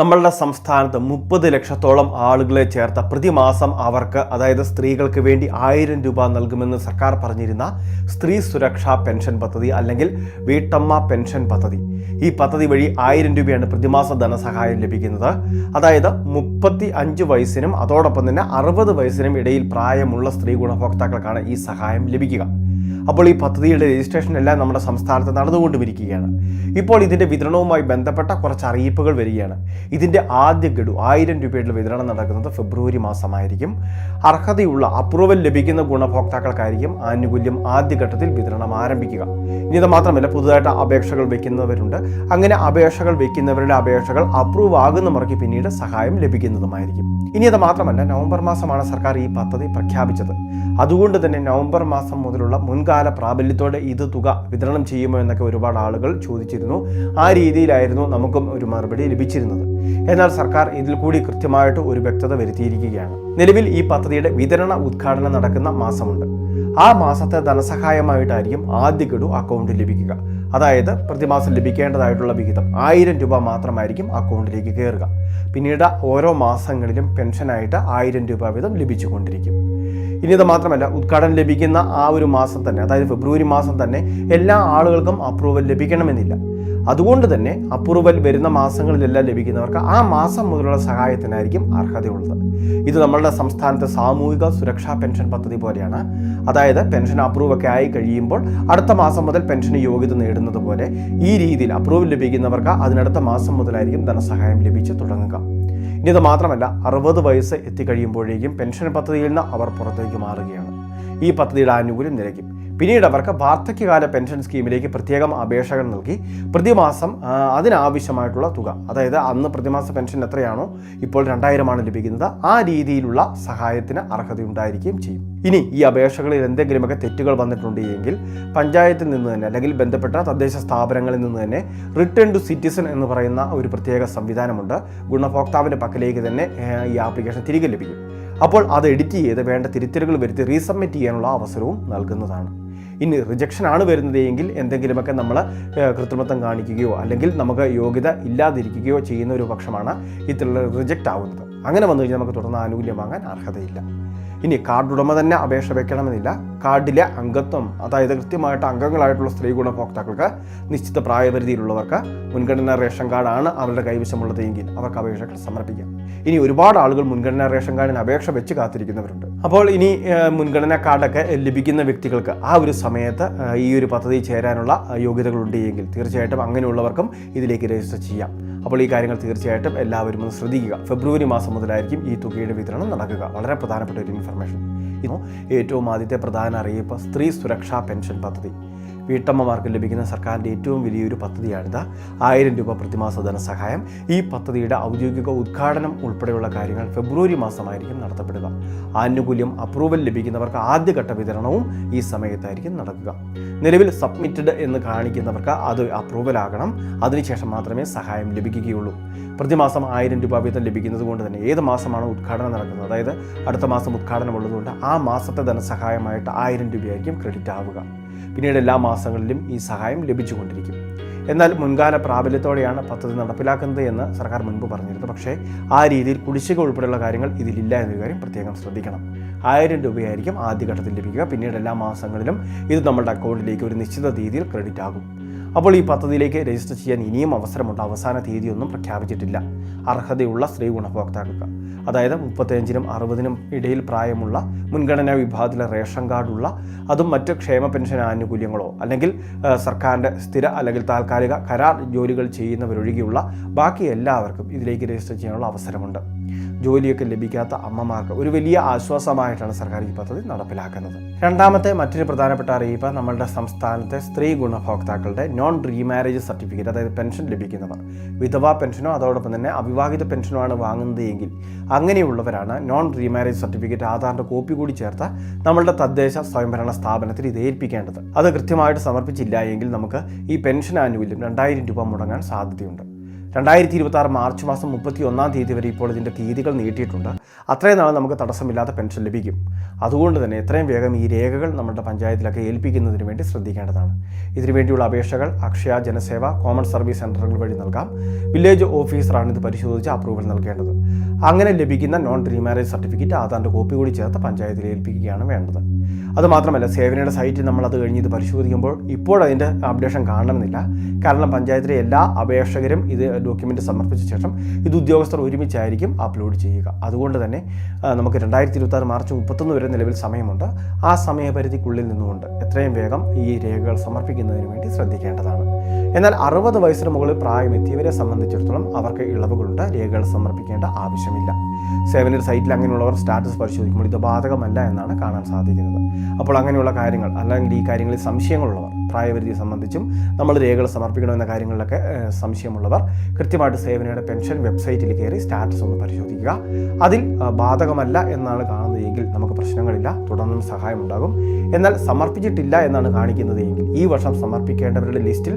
നമ്മളുടെ സംസ്ഥാനത്ത് മുപ്പത് ലക്ഷത്തോളം ആളുകളെ ചേർത്ത പ്രതിമാസം അവർക്ക് അതായത് സ്ത്രീകൾക്ക് വേണ്ടി ആയിരം രൂപ നൽകുമെന്ന് സർക്കാർ പറഞ്ഞിരുന്ന സ്ത്രീ സുരക്ഷാ പെൻഷൻ പദ്ധതി അല്ലെങ്കിൽ വീട്ടമ്മ പെൻഷൻ പദ്ധതി. ഈ പദ്ധതി വഴി ആയിരം രൂപയാണ് പ്രതിമാസ ധനസഹായം ലഭിക്കുന്നത്. അതായത് മുപ്പത്തി അഞ്ച് വയസ്സിനും അതോടൊപ്പം തന്നെ അറുപത് വയസ്സിനും ഇടയിൽ പ്രായമുള്ള സ്ത്രീ ഗുണഭോക്താക്കൾക്കാണ് ഈ സഹായം ലഭിക്കുക. അപ്പോൾ ഈ പദ്ധതിയുടെ രജിസ്ട്രേഷൻ എല്ലാം നമ്മുടെ സംസ്ഥാനത്ത് നടന്നുകൊണ്ടുമിരിക്കുകയാണ് ഇപ്പോൾ ഇതിന്റെ വിതരണവുമായി ബന്ധപ്പെട്ട കുറച്ച് അറിയിപ്പുകൾ വരികയാണ്. ഇതിന്റെ ആദ്യ ഗഡു ആയിരം രൂപയുടെ വിതരണം നടക്കുന്നത് ഫെബ്രുവരി മാസമായിരിക്കും. അർഹതയുള്ള അപ്രൂവൽ ലഭിക്കുന്ന ഗുണഭോക്താക്കൾക്കായിരിക്കും ആനുകൂല്യം ആദ്യഘട്ടത്തിൽ വിതരണം ആരംഭിക്കുക. ഇനി ഇത് മാത്രമല്ല പുതുതായിട്ട് അപേക്ഷകൾ വയ്ക്കുന്നവരുണ്ട് അങ്ങനെ അപേക്ഷകൾ വയ്ക്കുന്നവരുടെ അപേക്ഷകൾ അപ്രൂവ് ആകുന്ന മുറയ്ക്ക് പിന്നീട് സഹായം ലഭിക്കുന്നതുമായിരിക്കും. ഇനി അത് മാത്രമല്ല നവംബർ മാസമാണ് സർക്കാർ ഈ പദ്ധതി പ്രഖ്യാപിച്ചത്. അതുകൊണ്ട് തന്നെ നവംബർ മാസം മുതലുള്ള മുൻകാല പ്രാബല്യത്തോടെ ഇത് തുക വിതരണം ചെയ്യുമോ എന്നൊക്കെ ഒരുപാട് ആളുകൾ ചോദിച്ചിരുന്നു. ആ രീതിയിലായിരുന്നു നമുക്കും ഒരു മറുപടി ലഭിച്ചിരുന്നത്. എന്നാൽ സർക്കാർ ഇതിൽ കൂടി കൃത്യമായിട്ട് ഒരു വ്യക്തത വരുത്തിയിരിക്കുകയാണ്. നിലവിൽ ഈ പദ്ധതിയുടെ വിതരണ ഉദ്ഘാടനം നടക്കുന്ന മാസമുണ്ട്. ആ മാസത്തെ ധനസഹായമായിട്ടായിരിക്കും ആദ്യ ഗഡു അക്കൗണ്ടിൽ ലഭിക്കുക. അതായത് പ്രതിമാസം ലഭിക്കേണ്ടതായിട്ടുള്ള വിഹിതം ആയിരം രൂപ മാത്രമായിരിക്കും അക്കൗണ്ടിലേക്ക് കയറുക. പിന്നീട് ഓരോ മാസങ്ങളിലും പെൻഷനായിട്ട് ആയിരം രൂപ വീതം ലഭിച്ചുകൊണ്ടിരിക്കും. ഇനി ഇത് മാത്രമല്ല ഉദ്ഘാടനം ലഭിക്കുന്ന ആ ഒരു മാസം തന്നെ അതായത് ഫെബ്രുവരി മാസം തന്നെ എല്ലാ ആളുകൾക്കും അപ്രൂവൽ ലഭിക്കണമെന്നില്ല. അതുകൊണ്ട് തന്നെ അപ്രൂവൽ വരുന്ന മാസങ്ങളിലെല്ലാം ലഭിക്കുന്നവർക്ക് ആ മാസം മുതലുള്ള സഹായത്തിനായിരിക്കും അർഹതയുള്ളത്. ഇത് നമ്മളുടെ സംസ്ഥാനത്തെ സാമൂഹിക സുരക്ഷാ പെൻഷൻ പദ്ധതി പോലെയാണ്. അതായത് പെൻഷൻ അപ്രൂവ് ഒക്കെ ആയി കഴിയുമ്പോൾ അടുത്ത മാസം മുതൽ പെൻഷന് യോഗ്യത നേടുന്നത് പോലെ ഈ രീതിയിൽ അപ്രൂവൽ ലഭിക്കുന്നവർക്ക് അതിനടുത്ത മാസം മുതലായിരിക്കും ധനസഹായം ലഭിച്ച് തുടങ്ങുക. ഇനി ഇത് മാത്രമല്ല അറുപത് വയസ്സ് എത്തിക്കഴിയുമ്പോഴേക്കും പെൻഷൻ പദ്ധതിയിൽ നിന്ന് അവർ പുറത്തേക്ക് മാറുകയാണ്. ഈ പദ്ധതിയുടെ ആനുകൂല്യം നിലയ്ക്കും. പിന്നീട് അവർക്ക് വാർദ്ധക്യകാല പെൻഷൻ സ്കീമിലേക്ക് പ്രത്യേകം അപേക്ഷകൾ നൽകി. പ്രതിമാസം അതിനാവശ്യമായിട്ടുള്ള തുക. അതായത് അന്ന് പ്രതിമാസ പെൻഷൻ എത്രയാണോ ഇപ്പോൾ രണ്ടായിരമാണ് ലഭിക്കുന്നത്. ആ രീതിയിലുള്ള സഹായത്തിന് അർഹതയുണ്ടായിരിക്കുകയും ചെയ്യും. ഇനി ഈ അപേക്ഷകളിൽ എന്തെങ്കിലുമൊക്കെ തെറ്റുകൾ വന്നിട്ടുണ്ട് എങ്കിൽ പഞ്ചായത്തിൽ നിന്ന് തന്നെ അല്ലെങ്കിൽ ബന്ധപ്പെട്ട തദ്ദേശ സ്ഥാപനങ്ങളിൽ നിന്ന് തന്നെ റിട്ടേൺ ടു സിറ്റിസൺ എന്ന് പറയുന്ന ഒരു പ്രത്യേക സംവിധാനമുണ്ട്. ഗുണഭോക്താവിന്റെ പക്കലേക്ക് തന്നെ ഈ ആപ്ലിക്കേഷൻ തിരികെ ലഭിക്കും. അപ്പോൾ അത് എഡിറ്റ് ചെയ്ത് വേണ്ട തിരുത്തലുകൾ വരുത്തി റീസബ്മിറ്റ് ചെയ്യാനുള്ള അവസരവും നൽകുന്നതാണ്. ഇനി റിജക്ഷൻ ആണ് വരുന്നത് എങ്കിൽ എന്തെങ്കിലുമൊക്കെ നമ്മൾ കൃത്രിമത്വം കാണിക്കുകയോ അല്ലെങ്കിൽ നമുക്ക് യോഗ്യത ഇല്ലാതിരിക്കുകയോ ചെയ്യുന്ന ഒരു പക്ഷമാണ് ഇത്തരത്തിലുള്ള റിജക്റ്റ് ആവുന്നത്. അങ്ങനെ വന്നു കഴിഞ്ഞാൽ നമുക്ക് തുടർന്ന് ആനുകൂല്യം വാങ്ങാൻ അർഹതയില്ല. ഇനി കാർഡ് ഉടമ തന്നെ അപേക്ഷ വെക്കണമെന്നില്ല. കാർഡിലെ അംഗത്വം അതായത് കൃത്യമായിട്ട് അംഗങ്ങളായിട്ടുള്ള സ്ത്രീ ഗുണഭോക്താക്കൾക്ക് നിശ്ചിത പ്രായപരിധിയിലുള്ളവർക്ക് മുൻഗണനാ റേഷൻ കാർഡാണ് അവരുടെ കൈവശമുള്ളത് എങ്കിൽ അവർക്ക് അപേക്ഷകൾ സമർപ്പിക്കാം. ഇനി ഒരുപാട് ആളുകൾ മുൻഗണനാ റേഷൻ കാർഡിന് അപേക്ഷ വെച്ച് കാത്തിരിക്കുന്നവരുണ്ട്. അപ്പോൾ ഇനി മുൻഗണനാ കാർഡൊക്കെ ലഭിക്കുന്ന വ്യക്തികൾക്ക് ആ ഒരു സമയത്ത് ഈ ഒരു പദ്ധതി ചേരാനുള്ള യോഗ്യതകളുണ്ട് എങ്കിൽ തീർച്ചയായിട്ടും അങ്ങനെയുള്ളവർക്കും ഇതിലേക്ക് രജിസ്റ്റർ ചെയ്യാം. അപ്പോൾ ഈ കാര്യങ്ങൾ തീർച്ചയായിട്ടും എല്ലാവരും ഒന്ന് ശ്രദ്ധിക്കുക. ഫെബ്രുവരി മാസം മുതലായിരിക്കും ഈ തുകയുടെ വിതരണം നടക്കുക. വളരെ പ്രധാനപ്പെട്ട ഒരു ഇൻഫർമേഷൻ ഇന്നു ഏറ്റവും ആദ്യത്തെ പ്രധാന അറിയിപ്പ് സ്ത്രീ സുരക്ഷാ പെൻഷൻ പദ്ധതി. വീട്ടമ്മമാർക്ക് ലഭിക്കുന്ന സർക്കാരിന്റെ ഏറ്റവും വലിയൊരു പദ്ധതിയാണിത്. ആയിരം രൂപ പ്രതിമാസ ധനസഹായം. ഈ പദ്ധതിയുടെ ഔദ്യോഗിക ഉദ്ഘാടനം ഉൾപ്പെടെയുള്ള കാര്യങ്ങൾ ഫെബ്രുവരി മാസമായിരിക്കും നടത്തപ്പെടുക. ആനുകൂല്യം അപ്രൂവൽ ലഭിക്കുന്നവർക്ക് ആദ്യഘട്ട വിതരണവും ഈ സമയത്തായിരിക്കും നടക്കുക. നിലവിൽ സബ്മിറ്റഡ് എന്ന് കാണിക്കുന്നവർക്ക് അത് അപ്രൂവൽ ആകണം. അതിനുശേഷം മാത്രമേ സഹായം ലഭിക്കുകയുള്ളൂ. പ്രതിമാസം ആയിരം രൂപ വീതം ലഭിക്കുന്നത് കൊണ്ട് തന്നെ ഏത് മാസമാണ് ഉദ്ഘാടനം നടക്കുന്നത്? അതായത് അടുത്ത മാസം ഉദ്ഘാടനം ഉള്ളതുകൊണ്ട് ആ മാസത്തെ ധനസഹായമായിട്ട് ആയിരം രൂപയായിരിക്കും ക്രെഡിറ്റ് ആവുക. പിന്നീട് എല്ലാ മാസങ്ങളിലും ഈ സഹായം ലഭിച്ചുകൊണ്ടിരിക്കും. എന്നാൽ മുൻകാല പ്രാബല്യത്തോടെയാണ് പദ്ധതി നടപ്പിലാക്കുന്നത് എന്ന് സർക്കാർ മുൻപ് പറഞ്ഞിരുന്നു. പക്ഷേ ആ രീതിയിൽ കുടിശ്ശിക ഉൾപ്പെടെയുള്ള കാര്യങ്ങൾ ഇതിലില്ല എന്ന കാര്യം പ്രത്യേകം ശ്രദ്ധിക്കണം. ആയിരം രൂപയായിരിക്കും ആദ്യഘട്ടത്തിൽ ലഭിക്കുക. പിന്നീട് എല്ലാ മാസങ്ങളിലും ഇത് നമ്മുടെ അക്കൗണ്ടിലേക്ക് ഒരു നിശ്ചിത തീയതിയിൽ ക്രെഡിറ്റ് ആകും. അപ്പോൾ ഈ പദ്ധതിയിലേക്ക് രജിസ്റ്റർ ചെയ്യാൻ ഇനിയും അവസരമുണ്ട്. അവസാന തീയതിയൊന്നും പ്രഖ്യാപിച്ചിട്ടില്ല. അർഹതയുള്ള സ്ത്രീ ഗുണഭോക്താക്കൾക്ക്. അതായത് മുപ്പത്തഞ്ചിനും അറുപതിനും ഇടയിൽ പ്രായമുള്ള മുൻഗണനാ വിഭാഗത്തിലെ റേഷൻ കാർഡുള്ള അതും മറ്റ് ക്ഷേമ പെൻഷൻ ആനുകൂല്യങ്ങളോ അല്ലെങ്കിൽ സർക്കാരിന്റെ സ്ഥിര അല്ലെങ്കിൽ താൽക്കാലിക കരാർ ജോലികൾ ചെയ്യുന്നവരൊഴികെയുള്ള ബാക്കി എല്ലാവർക്കും ഇതിലേക്ക് രജിസ്റ്റർ ചെയ്യാനുള്ള അവസരമുണ്ട്. ജോലിയൊക്കെ ലഭിക്കാത്ത അമ്മമാർക്ക് ഒരു വലിയ ആശ്വാസമായിട്ടാണ് സർക്കാർ ഈ പദ്ധതി നടപ്പിലാക്കുന്നത്. രണ്ടാമത്തെ മറ്റൊരു പ്രധാനപ്പെട്ട അറിയിപ്പ് നമ്മളുടെ സംസ്ഥാനത്തെ സ്ത്രീ ഗുണഭോക്താക്കളുടെ നോൺ റീമാരേജ് സർട്ടിഫിക്കറ്റ് അതായത് പെൻഷൻ ലഭിക്കുന്നവർ വിധവാ പെൻഷനോ അതോടൊപ്പം തന്നെ അവിവാഹിത പെൻഷനോ ആണ് വാങ്ങുന്നത് എങ്കിൽ അങ്ങനെയുള്ളവരാണ് നോൺ റീമാരേജ് സർട്ടിഫിക്കറ്റ് ആധാറിന്റെ കോപ്പി കൂടി ചേർത്ത് നമ്മളുടെ തദ്ദേശ സ്വയംഭരണ സ്ഥാപനത്തിൽ ഇത് ഏൽപ്പിക്കേണ്ടത്. അത് കൃത്യമായിട്ട് സമർപ്പിച്ചില്ല എങ്കിൽ നമുക്ക് ഈ പെൻഷൻ ആനുകൂല്യം രണ്ടായിരം രൂപ മുടങ്ങാൻ സാധ്യതയുണ്ട്. രണ്ടായിരത്തി ഇരുപത്തി ആറ് മാർച്ച് മാസം മുപ്പത്തി ഒന്നാം തീയതി വരെ ഇപ്പോൾ ഇതിന്റെ തീയതികൾ നീട്ടിയിട്ടുണ്ട്. അത്രയും നാളെ നമുക്ക് തടസ്സമില്ലാത്ത പെൻഷൻ ലഭിക്കും. അതുകൊണ്ട് തന്നെ എത്രയും വേഗം ഈ രേഖകൾ നമ്മുടെ പഞ്ചായത്തിലൊക്കെ ഏൽപ്പിക്കുന്നതിന് വേണ്ടി ശ്രദ്ധിക്കേണ്ടതാണ്. ഇതിനുവേണ്ടിയുള്ള അപേക്ഷകൾ അക്ഷയ ജനസേവ കോമൺ സർവീസ് സെന്ററുകൾ വഴി നൽകാം. വില്ലേജ് ഓഫീസറാണ് ഇത് പരിശോധിച്ച് അപ്രൂവൽ നൽകേണ്ടത്. അങ്ങനെ ലഭിക്കുന്ന നോൺ റീമാരേജ് സർട്ടിഫിക്കറ്റ് ആധാറിന്റെ കോപ്പി കൂടി ചേർത്ത് പഞ്ചായത്തിൽ ഏൽപ്പിക്കുകയാണ് വേണ്ടത്. അതുമാത്രമല്ല സേവനയുടെ സൈറ്റിൽ നമ്മൾ അത് കഴിഞ്ഞ് ഇത് പരിശോധിക്കുമ്പോൾ ഇപ്പോൾ അതിന്റെ അപ്ഡേഷൻ കാണണമെന്നില്ല. കാരണം പഞ്ചായത്തിലെ എല്ലാ അപേക്ഷകരും ഇത് ഡോക്യുമെന്റ് സമർപ്പിച്ച ശേഷം ഇത് ഉദ്യോഗസ്ഥർ ഒരുമിച്ചായിരിക്കും അപ്ലോഡ് ചെയ്യുക. അതുകൊണ്ട് തന്നെ നമുക്ക് രണ്ടായിരത്തി ഇരുപത്തി മാർച്ച് മുപ്പത്തൊന്ന് വരെ നിലവിൽ സമയമുണ്ട്. ആ സമയപരിധിക്കുള്ളിൽ നിന്നുകൊണ്ട് എത്രയും വേഗം ഈ രേഖകൾ സമർപ്പിക്കുന്നതിന് വേണ്ടി ശ്രദ്ധിക്കേണ്ടതാണ്. എന്നാൽ അറുപത് വയസ്സിന് മുകളിൽ പ്രായമെത്തിയവരെ സംബന്ധിച്ചിടത്തോളം അവർക്ക് ഇളവുകളുണ്ട്. രേഖകൾ സമർപ്പിക്കേണ്ട ആവശ്യമില്ല. സേവനർ സൈറ്റിൽ അങ്ങനെയുള്ളവർ സ്റ്റാറ്റസ് പരിശോധിക്കുമ്പോൾ ഇത് ബാധകമല്ല എന്നാണ് കാണാൻ സാധിക്കുന്നത്. അപ്പോൾ അങ്ങനെയുള്ള കാര്യങ്ങൾ അല്ലെങ്കിൽ ഈ കാര്യങ്ങളിൽ സംശയങ്ങളുള്ളവർ പ്രായപരിധി സംബന്ധിച്ചും നമ്മൾ രേഖകൾ സമർപ്പിക്കണമെന്ന കാര്യങ്ങളിലൊക്കെ സംശയമുള്ളവർ കൃത്യമായിട്ട് സേവനയുടെ പെൻഷൻ വെബ്സൈറ്റിൽ കയറി സ്റ്റാറ്റസ് ഒന്ന് പരിശോധിക്കുക. അതിൽ ബാധകമല്ല എന്നാണ് കാണുന്നതെങ്കിൽ നമുക്ക് പ്രശ്നങ്ങളില്ല തുടർന്നും സഹായമുണ്ടാകും. എന്നാൽ സമർപ്പിച്ചിട്ടില്ല എന്നാണ് കാണിക്കുന്നത് എങ്കിൽ ഈ വർഷം സമർപ്പിക്കേണ്ടവരുടെ ലിസ്റ്റിൽ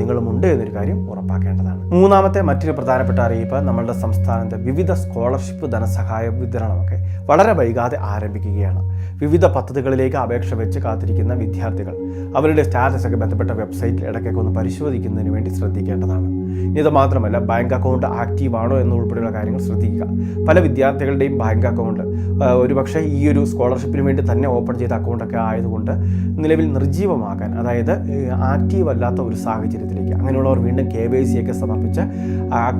നിങ്ങളുമുണ്ട് എന്നൊരു കാര്യം ഉറപ്പാക്കേണ്ടതാണ്. മൂന്നാമത്തെ മറ്റൊരു പ്രധാനപ്പെട്ട അറിയിപ്പ് നമ്മളുടെ സംസ്ഥാനത്തെ വിവിധ സ്കോളർഷിപ്പ് ധനസഹായ വിതരണമൊക്കെ വളരെ വൈകാതെ ആരംഭിക്കുകയാണ്. വിവിധ പദ്ധതികളിലേക്ക് അപേക്ഷ വെച്ച് കാത്തിരിക്കുന്ന വിദ്യാർത്ഥികൾ അവരുടെ സ്റ്റാറ്റസ് ഒക്കെ ബന്ധപ്പെട്ട വെബ്സൈറ്റിൽ ഇടയ്ക്കൊക്കെ ഒന്ന് പരിശോധിക്കുന്നതിന് വേണ്ടി ശ്രദ്ധിക്കേണ്ടതാണ്. ഇത് മാത്രമല്ല ബാങ്ക് അക്കൗണ്ട് ആക്റ്റീവ് ആണോ എന്നുൾപ്പെടെയുള്ള കാര്യങ്ങൾ ശ്രദ്ധിക്കുക. പല വിദ്യാർത്ഥികളുടെയും ബാങ്ക് അക്കൗണ്ട് ഒരുപക്ഷെ ഈ ഒരു സ്കോളർഷിപ്പിന് വേണ്ടി തന്നെ ഓപ്പൺ ചെയ്ത അക്കൗണ്ടൊക്കെ ആയതുകൊണ്ട് നിലവിൽ നിർജീവമാക്കാൻ അതായത് ആക്റ്റീവ് അല്ലാത്ത ഒരു സാഹചര്യത്തിലേക്ക്. അങ്ങനെയുള്ളവർ വീണ്ടും കെ വൈ സി ഒക്കെ സമർപ്പിച്ച്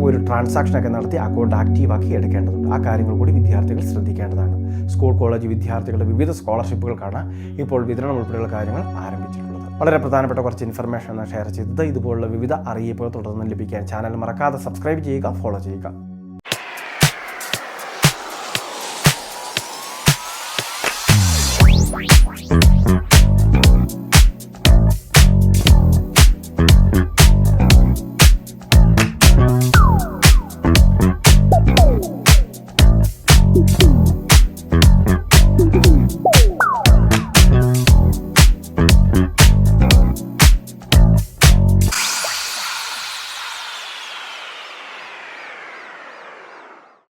ഒരു ട്രാൻസാക്ഷനൊക്കെ നടത്തി അക്കൗണ്ട് ആക്റ്റീവാക്കി എടുക്കേണ്ടതുണ്ട്. ആ കാര്യങ്ങൾ കൂടി വിദ്യാർത്ഥികൾ ശ്രദ്ധിക്കേണ്ടതാണ്. സ്കൂൾ കോളേജ് വിദ്യാർത്ഥികളുടെ വിവിധ സ്കോളർഷിപ്പുകൾക്കാണ് ഇപ്പോൾ വിതരണം ഉൾപ്പെടെയുള്ള കാര്യങ്ങൾ ആരംഭിച്ചിട്ടുള്ളത് വളരെ പ്രധാനപ്പെട്ട കുറച്ച് ഇൻഫർമേഷൻ ഷെയർ ചെയ്തത് ഇതുപോലുള്ള വിവിധ അറിയിപ്പുകൾ തുടർന്ന് ലഭിക്കാൻ ചാനൽ മറക്കാതെ സബ്സ്ക്രൈബ് ചെയ്യുക ഫോളോ ചെയ്യുക Thank you.